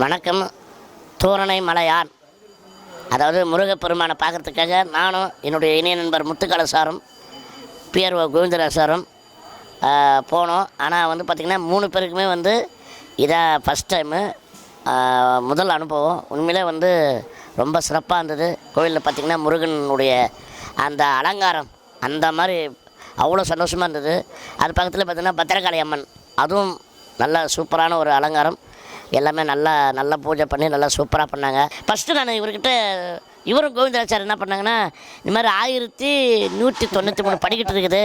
வணக்கம் தூரணை மலையான். அதாவது முருகப்பெருமானை பார்க்கறதுக்காக நானும் என்னுடைய இணைய நண்பர் முத்துக்கால சாரும் பிஆர்ஓ கோவிந்தராஜ் சாரும் போனோம். ஆனால் வந்து பார்த்திங்கன்னா மூணு பேருக்குமே வந்து இதான் ஃபஸ்ட் டைமு முதல் அனுபவம். உண்மையிலே வந்து ரொம்ப சிறப்பாக இருந்தது. கோவிலில் பார்த்திங்கன்னா முருகனுடைய அந்த அலங்காரம் அந்த மாதிரி அவ்வளோ சந்தோஷமாக இருந்தது. அது பக்கத்தில் பார்த்திங்கன்னா பத்திரகாளி அம்மன். அதுவும் நல்ல சூப்பரான ஒரு அலங்காரம். எல்லாமே நல்லா நல்லா பூஜை பண்ணி நல்லா சூப்பராக பண்ணாங்க. ஃபஸ்ட்டு நான் இவர்கிட்ட இவரும் கோவிந்தராச்சார் என்ன பண்ணாங்கன்னா இந்த மாதிரி ஆயிரத்தி நூற்றி தொண்ணூற்றி மூணு படிக்கிட்டு இருக்குது.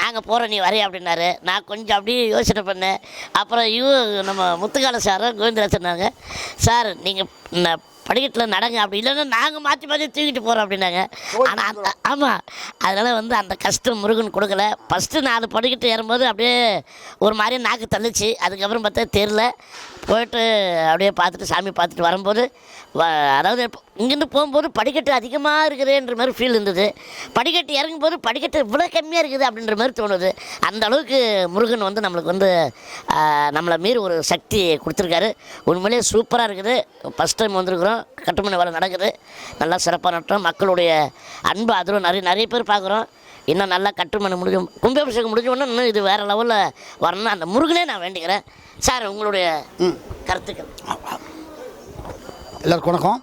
நாங்கள் போகிறோம் நீ வரைய? அப்படின்னாரு. நான் கொஞ்சம் அப்படியே யோசனை பண்ணேன். அப்புறம் இவ நம்ம முத்துக்கால சாரும் கோவிந்தராஜர்னாங்க சார் நீங்கள் படிக்கட்டில் நடங்க. அப்படி இல்லைன்னா நாங்கள் மாற்றி மாற்றி தூக்கிட்டு போகிறோம் அப்படின்னாங்க. ஆனால் அந்த ஆமாம் அதனால் வந்து அந்த கஷ்டம் முருகன் கொடுக்கல. ஃபஸ்ட்டு நாலு படிக்கட்டு ஏறும்போது அப்படியே ஒரு மாதிரி நாக்கு தள்ளுச்சு. அதுக்கப்புறம் பார்த்தா தெரில போயிட்டு அப்படியே பார்த்துட்டு சாமி பார்த்துட்டு வரும்போது வ- அதாவது இங்கேருந்து போகும்போது படிக்கட்டு அதிகமாக இருக்குதுன்ற மாதிரி ஃபீல் இருந்தது. படிக்கட்டு இறங்கும்போது படிக்கட்டு இவ்வளோ கம்மியாக இருக்குது அப்படின்ற மாதிரி தோணுது. அந்த அளவுக்கு முருகன் வந்து நம்மளுக்கு வந்து நம்மளை மீறி ஒரு சக்தி கொடுத்துருக்காரு. உண்மையிலே சூப்பராக இருக்குது. ஃபஸ்ட் டைம் வந்திருக்கிறோம். கட்டுமணி வேலை நடக்குது. நல்லா சிறப்பாக நட்டோம் மக்களுடைய அன்பு அதுவும் நிறைய நிறைய பேர் பார்க்குறோம். இன்னும் நல்லா கட்டுமணி முடிஞ்சு கும்பாபிஷேகம் முடிஞ்ச உடனே இன்னும் இது வேறு லெவலில் வரணும் அந்த முருகனே நான் வேண்டிக்கிறேன். சார் உங்களுடைய கருத்துக்கள். எல்லாருக்கும் வணக்கம்.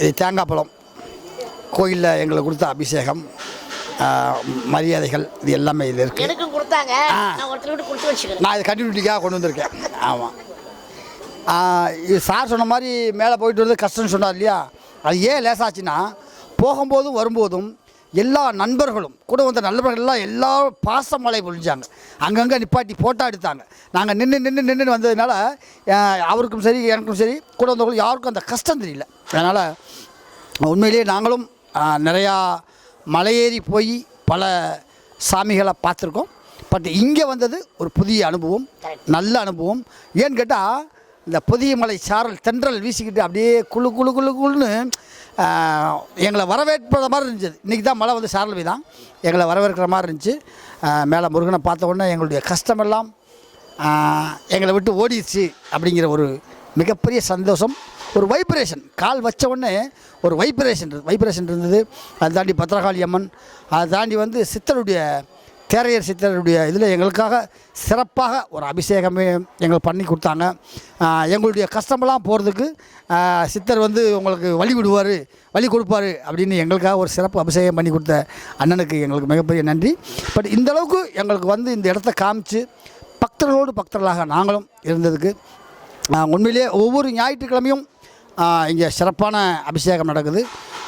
இது தேங்காய் பழம். கோயிலில் எங்களுக்கு கொடுத்த அபிஷேகம் மரியாதைகள் இது எல்லாமே இதில் இருக்குது எனக்கும் கொடுத்தாங்க. நான் இது கண்டினியூட்டிக்காக கொண்டு வந்திருக்கேன். ஆமாம் இது சார் சொன்ன மாதிரி மேலே போயிட்டு வந்து கஷ்டம்னு சொன்னார் இல்லையா? அது ஏன் லேசாச்சுன்னா போகும்போதும் வரும்போதும் எல்லா நண்பர்களும் கூட வந்த நண்பர்கள்லாம் எல்லா பாசமலை பொழிஞ்சாங்க. அங்கங்கே நிப்பாட்டி ஃபோட்டோ எடுத்தாங்க. நாங்கள் நின்று நின்று நின்று வந்ததுனால அவருக்கும் சரி எனக்கும் சரி கூட வந்தவங்களும் யாருக்கும் அந்த கஷ்டம் தெரியல. அதனால் உண்மையிலேயே நாங்களும் நிறையா மலையேறி போய் பல சாமிகளை பார்த்துருக்கோம். பட் இங்கே வந்தது ஒரு புதிய அனுபவம் நல்ல அனுபவம். ஏன்னு கேட்டால் இந்த புதிய மலை சாரல் தென்றல் வீசிக்கிட்டு அப்படியே குழு குழு குழு குழுன்னு எங்களை வரவேற்பத மாதிரி இருந்துச்சு. இன்றைக்கி தான் மழை வந்து சாரல் தான் எங்களை வரவேற்கிற மாதிரி இருந்துச்சு. மேலே முருகனை பார்த்த உடனே எங்களுடைய கஷ்டமெல்லாம் எங்களை விட்டு ஓடிடுச்சு அப்படிங்கிற ஒரு மிகப்பெரிய சந்தோஷம் ஒரு வைப்ரேஷன் கால் வச்ச உடனே ஒரு வைப்ரேஷன் வைப்ரேஷன் இருந்தது. அதை தாண்டி பத்ரகாளி அம்மன் அதை தாண்டி வந்து சித்தருடைய தேரையர் சித்தருடைய இதில் எங்களுக்காக சிறப்பாக ஒரு அபிஷேகமே எங்களுக்கு பண்ணி கொடுத்தாங்க. எங்களுடைய கஷ்டமெல்லாம் போகிறதுக்கு சித்தர் வந்து உங்களுக்கு வழி விடுவார் வழி கொடுப்பாரு அப்படின்னு எங்களுக்காக ஒரு சிறப்பு அபிஷேகம் பண்ணி கொடுத்த அண்ணனுக்கு எங்களுக்கு மிகப்பெரிய நன்றி. பட் இந்த அளவுக்கு எங்களுக்கு வந்து இந்த இடத்த காமிச்சு பக்தர்களோடு பக்தர்களாக நாங்களும் இருந்ததுக்கு உண்மையிலேயே ஒவ்வொரு ஞாயிற்றுக்கிழமையும் இங்கே சிறப்பான அபிஷேகம் நடக்குது.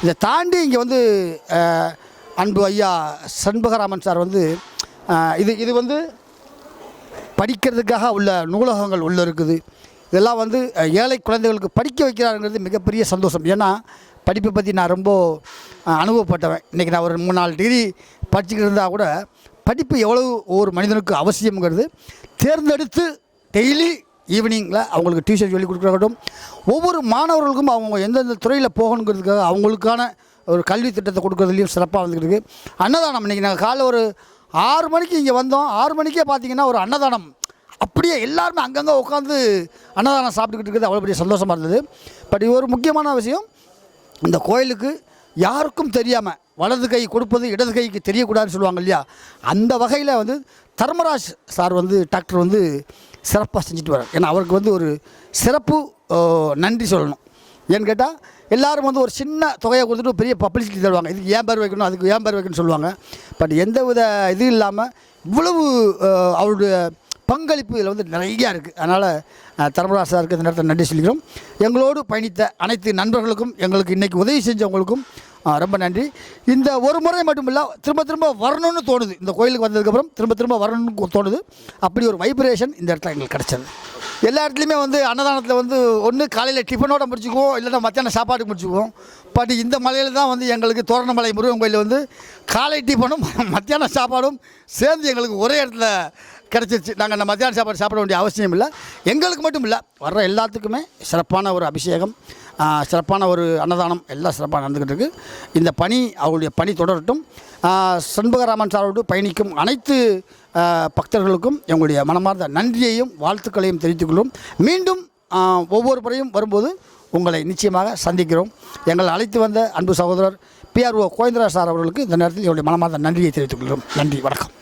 இதை தாண்டி இங்கே வந்து அன்பு ஐயா சண்பகராமன் சார் வந்து இது இது வந்து படிக்கிறதுக்காக உள்ள நூலகங்கள் உள்ளே இருக்குது. இதெல்லாம் வந்து ஏழை குழந்தைகளுக்கு படிக்க வைக்கிறாருங்கிறது மிகப்பெரிய சந்தோஷம். ஏன்னா படிப்பை பற்றி நான் ரொம்ப அனுபவப்பட்டவன். இன்றைக்கி நான் ஒரு மூணு நாலு டிகிரி படிச்சுக்கிட்டு இருந்தால் கூட படிப்பு எவ்வளவு ஒவ்வொரு மனிதனுக்கு அவசியம்ங்கிறது தேர்ந்தெடுத்து டெய்லி ஈவினிங்கில் அவங்களுக்கு டியூஷன் சொல்லி கொடுக்குறாகட்டும் ஒவ்வொரு மாணவர்களுக்கும் அவங்க எந்தெந்த துறையில் போகணுங்கிறதுக்காக அவங்களுக்கான ஒரு கல்வி திட்டத்தை கொடுக்குறதுலையும் சிறப்பாக வந்துருக்கு அன்னதானம் இன்றைக்கி நாங்கள் காலைல ஒரு ஆறு மணிக்கு இங்கே வந்தோம். ஆறு மணிக்கே பார்த்தீங்கன்னா ஒரு அன்னதானம். அப்படியே எல்லாருமே அங்கங்கே உட்காந்து அன்னதானம் சாப்பிட்டுக்கிட்டு இருக்கிறது அவ்வளோ பெரிய சந்தோஷமாக இருந்தது. பட் இது ஒரு முக்கியமான விஷயம். இந்த கோயிலுக்கு யாருக்கும் தெரியாமல் வலது கை கொடுப்பது இடது கைக்கு தெரியக்கூடாதுன்னு சொல்லுவாங்க இல்லையா? அந்த வகையில் வந்து தர்மராஜ் சார் வந்து டாக்டர் வந்து சிறப்பாக செஞ்சுட்டு வரார் ஏன்னா அவருக்கு வந்து ஒரு சிறப்பு நன்றி சொல்லணும். ஏன்னு கேட்டால் எல்லாரும் வந்து ஒரு சின்ன தொகையை கொடுத்துட்டு பெரிய பப்ளிசிட்டி தருவாங்க. இதுக்கு ஏன் பேர் வைக்கணும் அதுக்கு ஏன் பேர் வைக்கணும்னு சொல்லுவாங்க. பட் எந்த வித இது இல்லாமல் இவ்வளவு அவருடைய பங்களிப்பு இதில் வந்து நிறையா இருக்குது அதனால் தர்மராஜ் சாருக்கு இந்த நேரத்தில் நன்றி சொல்லிக்கிறோம். எங்களோடு பயணித்த அனைத்து நண்பர்களுக்கும் எங்களுக்கு இன்றைக்கி உதவி செஞ்சவங்களுக்கும் ரொம்ப நன்றி. இந்த ஒரு முறை மட்டும் இல்லை திரும்ப திரும்ப வரணும்னு தோணுது. இந்த கோயிலுக்கு வந்ததுக்கப்புறம் திரும்ப திரும்ப வரணும்னு தோணுது. அப்படி ஒரு வைப்ரேஷன் இந்த இடத்துல எங்களுக்கு கிடச்சது. எல்லா இடத்துலையுமே வந்து அன்னதானத்தில் வந்து ஒன்று காலையில் டிஃபனோட முடிச்சுக்குவோம் இல்லைன்னா மத்தியானம் சாப்பாடு முடிச்சுக்குவோம். பட் இந்த மலையில் தான் வந்து எங்களுக்கு தோரணமலை முருகன் கோயிலில் வந்து காலை டிஃபனும் மத்தியானம் சாப்பாடும் சேர்ந்து எங்களுக்கு ஒரே இடத்துல கிடச்சிருச்சு. நாங்கள் அந்த மத்தியான சாப்பாடு சாப்பிட வேண்டிய அவசியம் இல்லை. எங்களுக்கு மட்டும் இல்லை வர்ற எல்லாத்துக்குமே சிறப்பான ஒரு அபிஷேகம் சிறப்பான ஒரு அன்னதானம் எல்லாம் சிறப்பாக நடந்துக்கிட்டு இருக்குது இந்த பணி அவருடைய பணி தொடரட்டும். ஆ, சண்முகராமன் சாரோடு பயணிக்கும் அனைத்து பக்தர்களுக்கும் எங்களுடைய மனமார்ந்த நன்றியையும் வாழ்த்துக்களையும் தெரிவித்துக்கொள்ளும் மீண்டும் ஒவ்வொரு முறையும் வரும்போது உங்களை நிச்சயமாக சந்திக்கிறோம். எங்களை அழைத்து வந்த அன்பு சகோதரர் பிஆர்ஓ கோவிந்தராஜ் சார் அவர்களுக்கு இந்த நேரத்தில் என்னுடைய மனமார்ந்த நன்றியை தெரிவித்துக் கொள்கிறோம். நன்றி வணக்கம்.